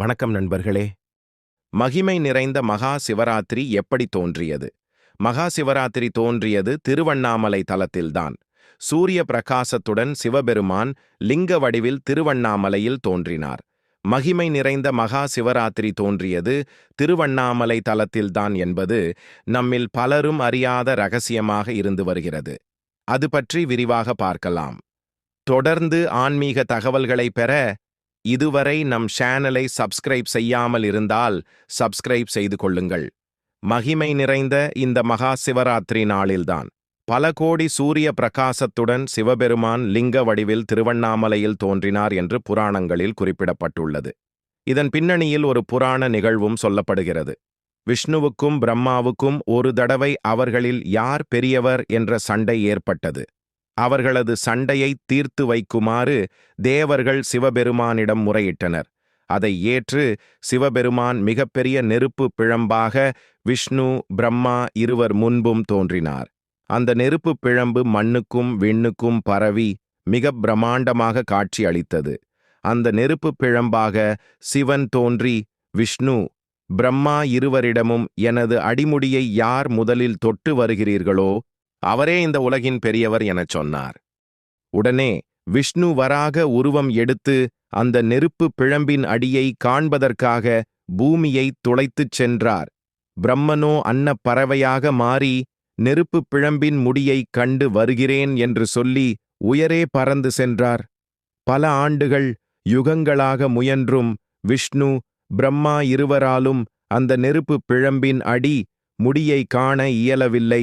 வணக்கம் நண்பர்களே. மகிமை நிறைந்த மகா சிவராத்திரி எப்படி தோன்றியது? மகா சிவராத்திரி தோன்றியது திருவண்ணாமலை தலத்தில்தான். சூரிய பிரகாசத்துடன் சிவபெருமான் லிங்க வடிவில் திருவண்ணாமலையில் தோன்றினார். மகிமை நிறைந்த மகா சிவராத்திரி தோன்றியது திருவண்ணாமலை தலத்தில்தான் என்பது நம்மில் பலரும் அறியாத ரகசியமாக இருந்து வருகிறது. அது பற்றி விரிவாக பார்க்கலாம். தொடர்ந்து ஆன்மீக தகவல்களை பெற இதுவரை நம் சேனலை சப்ஸ்கிரைப் செய்யாமல் இருந்தால் சப்ஸ்கிரைப் செய்து கொள்ளுங்கள். மகிமை நிறைந்த இந்த மகா சிவராத்திரி நாளில்தான். பல கோடி சூரிய பிரகாசத்துடன் சிவபெருமான் லிங்க வடிவில் திருவண்ணாமலையில் தோன்றினார் என்று புராணங்களில் குறிப்பிடப்பட்டுள்ளது. இதன் பின்னணியில் ஒரு புராண நிகழ்வும் சொல்லப்படுகிறது. விஷ்ணுவுக்கும் பிரம்மாவுக்கும் ஒரு தடவை அவர்களில் யார் பெரியவர் என்ற சண்டை ஏற்பட்டது. அவர்களது சண்டையை தீர்த்து வைக்குமாறு தேவர்கள் சிவபெருமானிடம் முறையிட்டனர். அதை ஏற்று சிவபெருமான் மிகப்பெரிய நெருப்பு பிழம்பாக விஷ்ணு பிரம்மா இருவர் முன்பும் தோன்றினார். அந்த நெருப்பு பிழம்பு மண்ணுக்கும் விண்ணுக்கும் பரவி மிக பிரமாண்டமாக காட்சி அளித்தது. அந்த நெருப்பு பிழம்பாக சிவன் தோன்றி விஷ்ணு பிரம்மா இருவரிடமும் எனது அடிமுடியை யார் முதலில் தொட்டு வருகிறீர்களோ அவரே இந்த உலகின் பெரியவர் எனச் சொன்னார். உடனே விஷ்ணு வராக உருவம் எடுத்து அந்த நெருப்பு பிழம்பின் அடியை காண்பதற்காக பூமியை துளைத்துச் சென்றார். பிரம்மனோ அன்ன பறவையாக மாறி நெருப்பு பிழம்பின் முடியைக் கண்டு வருகிறேன் என்று சொல்லி உயரே பறந்து சென்றார். பல ஆண்டுகள் யுகங்களாக முயன்றும் விஷ்ணு பிரம்மா இருவராலும் அந்த நெருப்பு பிழம்பின் அடி முடியை காண இயலவில்லை.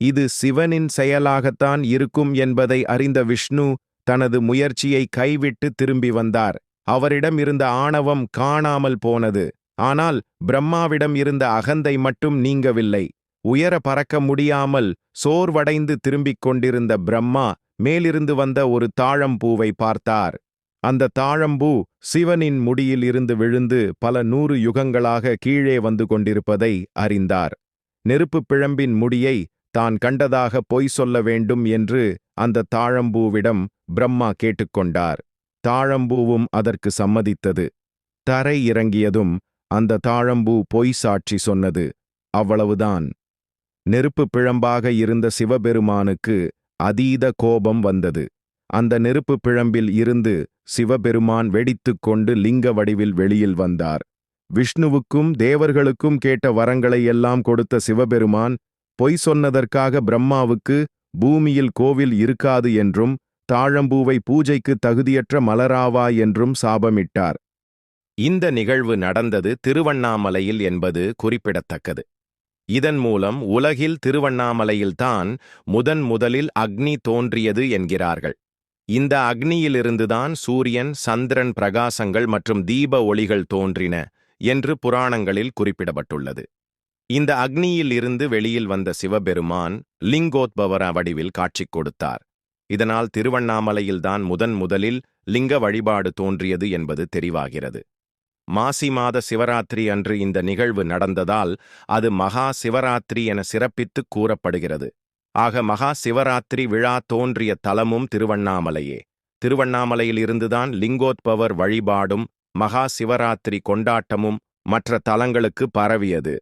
இது சிவனின் செயலாகத்தான் இருக்கும் என்பதை அறிந்த விஷ்ணு தனது முயற்சியை கைவிட்டு திரும்பி வந்தார். அவரிடம் இருந்த ஆணவம் காணாமல் போனது. ஆனால் பிரம்மாவிடம் இருந்த அகந்தை மட்டும் நீங்கவில்லை. உயர பறக்க முடியாமல் சோர்வடைந்து திரும்பிக் கொண்டிருந்த பிரம்மா மேலிருந்து வந்த ஒரு தாழம்பூவை பார்த்தார். அந்த தாழம்பூ சிவனின் முடியில் இருந்து விழுந்து பல நூறு யுகங்களாக கீழே வந்து கொண்டிருப்பதை அறிந்தார். நெருப்புப் பிழம்பின் முடியை தான் கண்டதாக பொய் சொல்ல வேண்டும் என்று அந்த தாழம்பூவிடம் பிரம்மா கேட்டுக்கொண்டார். தாழம்பூவும் அதற்கு சம்மதித்தது. தரை இறங்கியதும் அந்த தாழம்பூ பொய் சாட்சி சொன்னது. அவ்வளவுதான். நெருப்பு பிழம்பாக இருந்த சிவபெருமானுக்கு அதீத கோபம் வந்தது. அந்த நெருப்பு பிழம்பில் இருந்து சிவபெருமான் வெடித்துக் கொண்டு லிங்க வடிவில் வெளியில் வந்தார். விஷ்ணுவுக்கும் தேவர்களுக்கும் கேட்ட வரங்களை எல்லாம் கொடுத்த சிவபெருமான் பொய் சொன்னதற்காக பிரம்மாவுக்கு பூமியில் கோவில் இருக்காது என்றும் தாழம்பூவை பூஜைக்கு தகுதியற்ற மலராவா என்றும் சாபமிட்டார். இந்த நிகழ்வு நடந்தது திருவண்ணாமலையில் என்பது குறிப்பிடத்தக்கது. இதன் மூலம் உலகில் திருவண்ணாமலையில்தான் முதன் முதலில் அக்னி தோன்றியது என்கிறார்கள். இந்த அக்னியிலிருந்துதான் சூரியன் சந்திரன் பிரகாசங்கள் மற்றும் தீப ஒளிகள் தோன்றின என்று புராணங்களில் குறிப்பிடப்பட்டுள்ளது. இந்த அக்னியில் இருந்து வெளியில் வந்த சிவபெருமான் லிங்கோத்பவர வடிவில் காட்சி கொடுத்தார். இதனால் திருவண்ணாமலையில்தான் முதன் முதலில் லிங்க வழிபாடு தோன்றியது என்பது தெரிவாகிறது. மாசி மாத சிவராத்திரி அன்று இந்த நிகழ்வு நடந்ததால் அது மகா சிவராத்திரி என சிறப்பித்துக் கூறப்படுகிறது. ஆக மகா சிவராத்திரி விழா தோன்றிய தலமும் திருவண்ணாமலையே. திருவண்ணாமலையில் இருந்துதான் லிங்கோத்பவர் வழிபாடும் மகா சிவராத்திரி கொண்டாட்டமும் மற்ற தலங்களுக்கு பரவியது.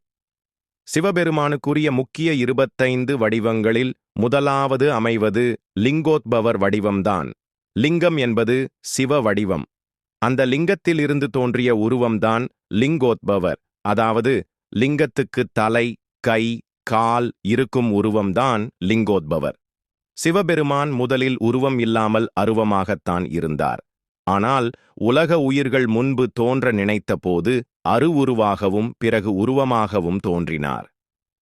சிவபெருமானுக்குரிய முக்கிய இருபத்தைந்து வடிவங்களில் முதலாவது அமைவது லிங்கோத்பவர் வடிவம்தான். லிங்கம் என்பது சிவ வடிவம். அந்த லிங்கத்திலிருந்து தோன்றிய உருவம்தான் லிங்கோத்பவர். அதாவது லிங்கத்துக்கு தலை கை கால் இருக்கும் உருவம்தான் லிங்கோத்பவர். சிவபெருமான் முதலில் உருவம் இல்லாமல் அருவமாகத்தான் இருந்தார். ஆனால் உலக உயிர்கள் முன்பு தோன்ற நினைத்தபோது அருவுருவாகவும் பிறகு உருவமாகவும் தோன்றினார்.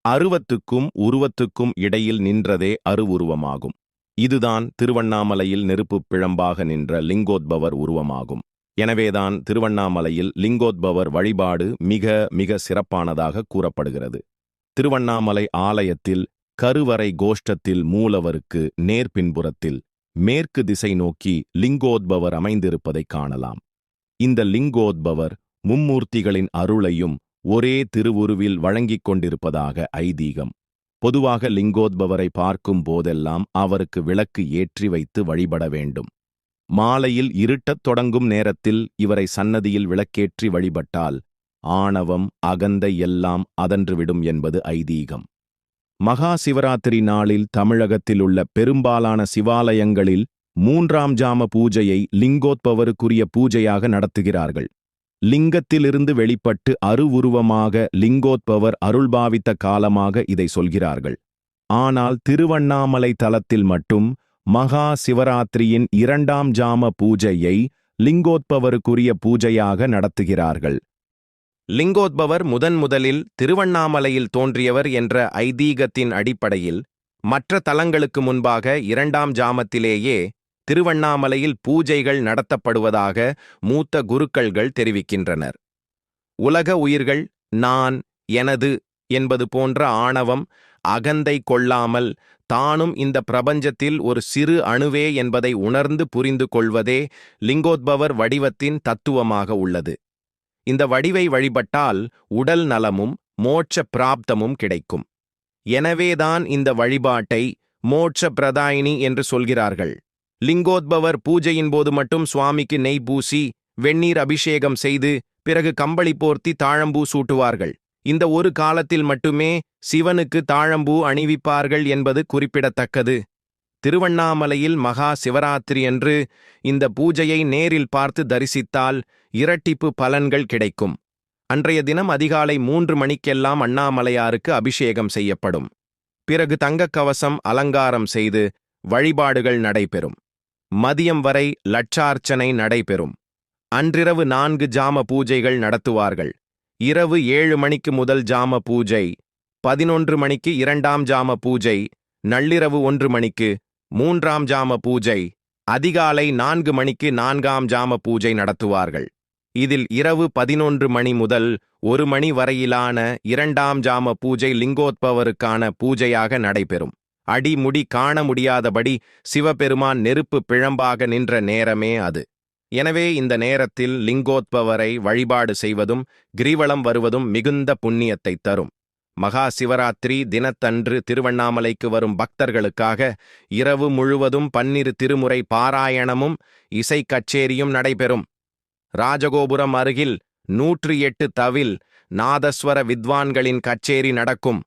அருவத்துக்கும் உருவத்துக்கும் இடையில் நின்றதே அருவுருவமாகும் இதுதான் திருவண்ணாமலையில் நெருப்புப் பிழம்பாக நின்ற லிங்கோத்பவர் உருவமாகும். எனவேதான் திருவண்ணாமலையில் லிங்கோத்பவர் வழிபாடு மிக மிக சிறப்பானதாக கூறப்படுகிறது. திருவண்ணாமலை ஆலயத்தில் கருவறை கோஷ்டத்தில் மூலவருக்கு நேர்பின்புறத்தில் மேற்கு திசை நோக்கி லிங்கோத்பவர் அமைந்திருப்பதைக் காணலாம். இந்த லிங்கோத்பவர் மும்மூர்த்திகளின் அருளையும் ஒரே திருவுருவில் வழங்கிக் கொண்டிருப்பதாக ஐதீகம். பொதுவாக லிங்கோத்பவரை பார்க்கும் போதெல்லாம் அவருக்கு விளக்கு ஏற்றி வைத்து வழிபட வேண்டும். மாலையில் இருட்டத் தொடங்கும் நேரத்தில் இவரை சன்னதியில் விளக்கேற்றி வழிபட்டால் ஆணவம் அகந்தை எல்லாம் அதன்றுவிடும் என்பது ஐதீகம். மகா சிவராத்திரி நாளில் தமிழகத்தில் உள்ள பெரும்பாலான சிவாலயங்களில் மூன்றாம் ஜாம பூஜையை லிங்கோத்பவருக்குரிய பூஜையாக நடத்துகிறார்கள். லிங்கத்திலிருந்து வெளிப்பட்டு அருவுருவமாக லிங்கோத்பவர் அருள்பாவித்த காலமாக இதை சொல்கிறார்கள். ஆனால் திருவண்ணாமலை தலத்தில் மட்டும் மகா சிவராத்திரியின் இரண்டாம் ஜாம பூஜையை லிங்கோத்பவருக்குரிய பூஜையாக நடத்துகிறார்கள். லிங்கோத்பவர் முதன் முதலில் திருவண்ணாமலையில் தோன்றியவர் என்ற ஐதீகத்தின் அடிப்படையில் மற்ற தலங்களுக்கு முன்பாக இரண்டாம் ஜாமத்திலேயே திருவண்ணாமலையில் பூஜைகள் நடத்தப்படுவதாக மூத்த குருக்கள்கள் தெரிவிக்கின்றனர். உலக உயிர்கள் நான் எனது என்பது போன்ற ஆணவம் அகந்தை கொள்ளாமல் தானும் இந்த பிரபஞ்சத்தில் ஒரு சிறு அணுவே என்பதை உணர்ந்து புரிந்து கொள்வதே லிங்கோத்பவர் வடிவத்தின் தத்துவமாக உள்ளது. இந்த வடிவை வழிபட்டால் உடல் நலமும் மோட்ச பிராப்தமும் கிடைக்கும். எனவேதான் இந்த வழிபாட்டை மோட்ச பிரதாயினி என்று சொல்கிறார்கள். லிங்கோத்பவர் பூஜையின் போது மட்டும் சுவாமிக்கு நெய் பூசி வெந்நீர் அபிஷேகம் செய்து பிறகு கம்பளி போர்த்தி தாழம்பூ சூட்டுவார்கள். இந்த ஒரு காலத்தில் மட்டுமே சிவனுக்கு தாழம்பூ அணிவிப்பார்கள் என்பது குறிப்பிடத்தக்கது. திருவண்ணாமலையில் மகா சிவராத்திரி அன்று இந்த பூஜையை நேரில் பார்த்து தரிசித்தால் இரட்டிப்பு பலன்கள் கிடைக்கும். அன்றைய தினம் அதிகாலை மூன்று மணிக்கெல்லாம் அண்ணாமலையாருக்கு அபிஷேகம் செய்யப்படும். பிறகு தங்கக் கவசம் அலங்காரம் செய்து வழிபாடுகள் நடைபெறும். மதியம் வரை லட்சார்ச்சனை நடைபெறும். அன்றிரவு நான்கு ஜாம பூஜைகள் நடத்துவார்கள். இரவு ஏழு மணிக்கு முதல் ஜாம பூஜை பதினொன்று மணிக்கு இரண்டாம் ஜாம பூஜை நள்ளிரவு ஒன்று மணிக்கு மூன்றாம் ஜாம பூஜை அதிகாலை நான்கு மணிக்கு நான்காம் ஜாம பூஜை நடத்துவார்கள். இதில் இரவு பதினொன்று மணி முதல் ஒரு மணி வரையிலான இரண்டாம் ஜாம பூஜை லிங்கோத்பவருக்கான பூஜையாக நடைபெறும். அடிமுடி காண முடியாதபடி சிவபெருமான் நெருப்பு பிழம்பாக நின்ற நேரமே அது. எனவே இந்த நேரத்தில் லிங்கோத்பவரை வழிபாடு செய்வதும் கிரிவலம் வருவதும் மிகுந்த புண்ணியத்தை தரும். மகா சிவராத்திரி தினத்தன்று திருவண்ணாமலைக்கு வரும் பக்தர்களுக்காக இரவு முழுவதும் பன்னிரு திருமுறை பாராயணமும் இசை கச்சேரியும் நடைபெறும். ராஜகோபுரம் அருகில் நூற்றி எட்டு தவில் நாதஸ்வர வித்வான்களின் கச்சேரி நடக்கும்.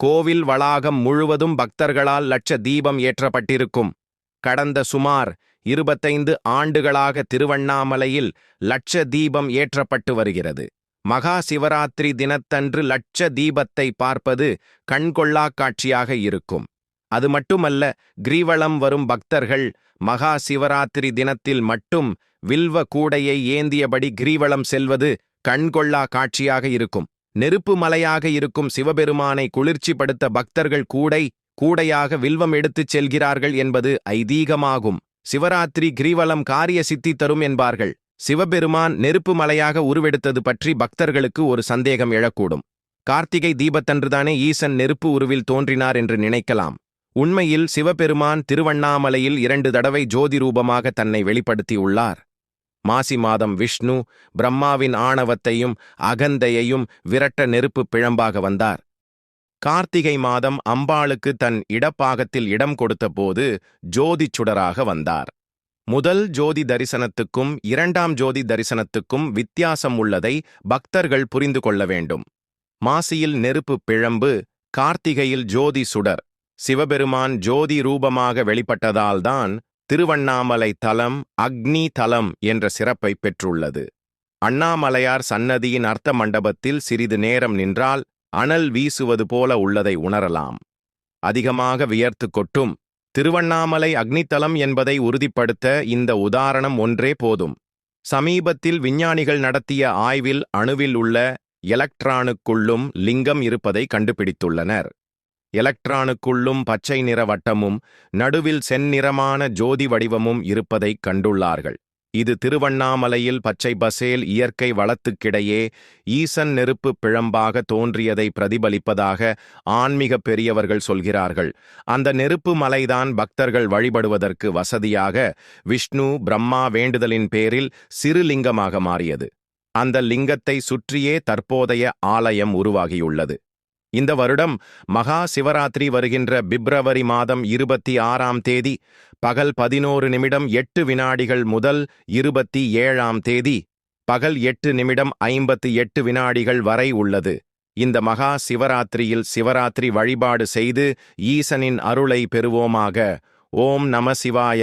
கோவில் வளாகம் முழுவதும் பக்தர்களால் லட்ச தீபம் ஏற்றப்பட்டிருக்கும். கடந்த சுமார் இருபத்தைந்து ஆண்டுகளாக திருவண்ணாமலையில் லட்ச தீபம் ஏற்றப்பட்டு வருகிறது. மகா சிவராத்திரி தினத்தன்று லட்ச தீபத்தை பார்ப்பது கண்கொள்ளாக் காட்சியாக இருக்கும். அது மட்டுமல்ல கிரீவளம் வரும் பக்தர்கள் மகா சிவராத்திரி தினத்தில் மட்டும் வில்வ கூடையை ஏந்தியபடி கிரீவளம் செல்வது கண்கொள்ளா காட்சியாக இருக்கும். நெருப்பு மலையாக இருக்கும் சிவபெருமானை குளிர்ச்சிப்படுத்த பக்தர்கள் கூடை கூடையாக வில்வம் எடுத்துச் செல்கிறார்கள் என்பது ஐதீகமாகும். சிவராத்திரி கிரீவலம் காரிய சித்தி தரும் என்பார்கள். சிவபெருமான் நெருப்பு மலையாக உருவெடுத்தது பற்றி பக்தர்களுக்கு ஒரு சந்தேகம் எழக்கூடும். கார்த்திகை தீபத்தன்றுதானே ஈசன் நெருப்பு உருவில் தோன்றினார் என்று நினைக்கலாம். உண்மையில் சிவபெருமான் திருவண்ணாமலையில் இரண்டு தடவை ஜோதி ரூபமாக தன்னை வெளிப்படுத்தியுள்ளார். மாசி மாதம் விஷ்ணு பிரம்மாவின் ஆணவத்தையும் அகந்தையையும் விரட்ட நெருப்பு பிழம்பாக வந்தார். கார்த்திகை மாதம் அம்பாளுக்கு தன் இடப்பாகத்தில் இடம் கொடுத்தபோது ஜோதிச் சுடராக வந்தார். முதல் ஜோதி தரிசனத்துக்கும் இரண்டாம் ஜோதி தரிசனத்துக்கும் வித்தியாசம் உள்ளதை பக்தர்கள் புரிந்து கொள்ள வேண்டும். மாசியில் நெருப்பு பிழம்பு கார்த்திகையில் ஜோதி சுடர். சிவபெருமான் ஜோதி ரூபமாக வெளிப்பட்டதால்தான் திருவண்ணாமலை தலம் அக்னி தலம் என்ற சிறப்பை பெற்றுள்ளது. அண்ணாமலையார் சன்னதியின் அர்த்த மண்டபத்தில் சிறிது நேரம் நின்றால் அனல் வீசுவது போல உள்ளதை உணரலாம். அதிகமாக வியர்த்து கொட்டும் திருவண்ணாமலை அக்னித்தலம் என்பதை உறுதிப்படுத்த இந்த உதாரணம் ஒன்றே போதும். சமீபத்தில் விஞ்ஞானிகள் நடத்திய ஆய்வில் அணுவில் உள்ள எலக்ட்ரானுக்குள்ளும் லிங்கம் இருப்பதை கண்டுபிடித்துள்ளனர். எலக்ட்ரானுக்குள்ளும் பச்சை நிற வட்டமும் நடுவில் செந்நிறமான ஜோதி வடிவமும் இருப்பதைக் கண்டுள்ளார்கள். இது திருவண்ணாமலையில் பச்சை பசேல் இயற்கை வளத்துக்கிடையே ஈசன் நெருப்பு பிழம்பாக தோன்றியதை பிரதிபலிப்பதாக ஆன்மீக பெரியவர்கள் சொல்கிறார்கள். அந்த நெருப்பு மலைதான் பக்தர்கள் வழிபடுவதற்கு வசதியாக விஷ்ணு பிரம்மா வேண்டுதலின் பேரில் சிறு லிங்கமாக மாறியது. அந்த லிங்கத்தை சுற்றியே தற்போதைய ஆலயம் உருவாகியுள்ளது. இந்த வருடம் மகா சிவராத்திரி வருகின்ற பிப்ரவரி மாதம் இருபத்தி ஆறாம் தேதி பகல் பதினோரு நிமிடம் எட்டு வினாடிகள் முதல் இருபத்தி ஏழாம் தேதி பகல் எட்டு நிமிடம் ஐம்பத்து எட்டு வினாடிகள் வரை உள்ளது. இந்த மகா சிவராத்திரியில் சிவராத்திரி வழிபாடு செய்து ஈசனின் அருளை பெறுவோமாக. ஓம் நம சிவாய.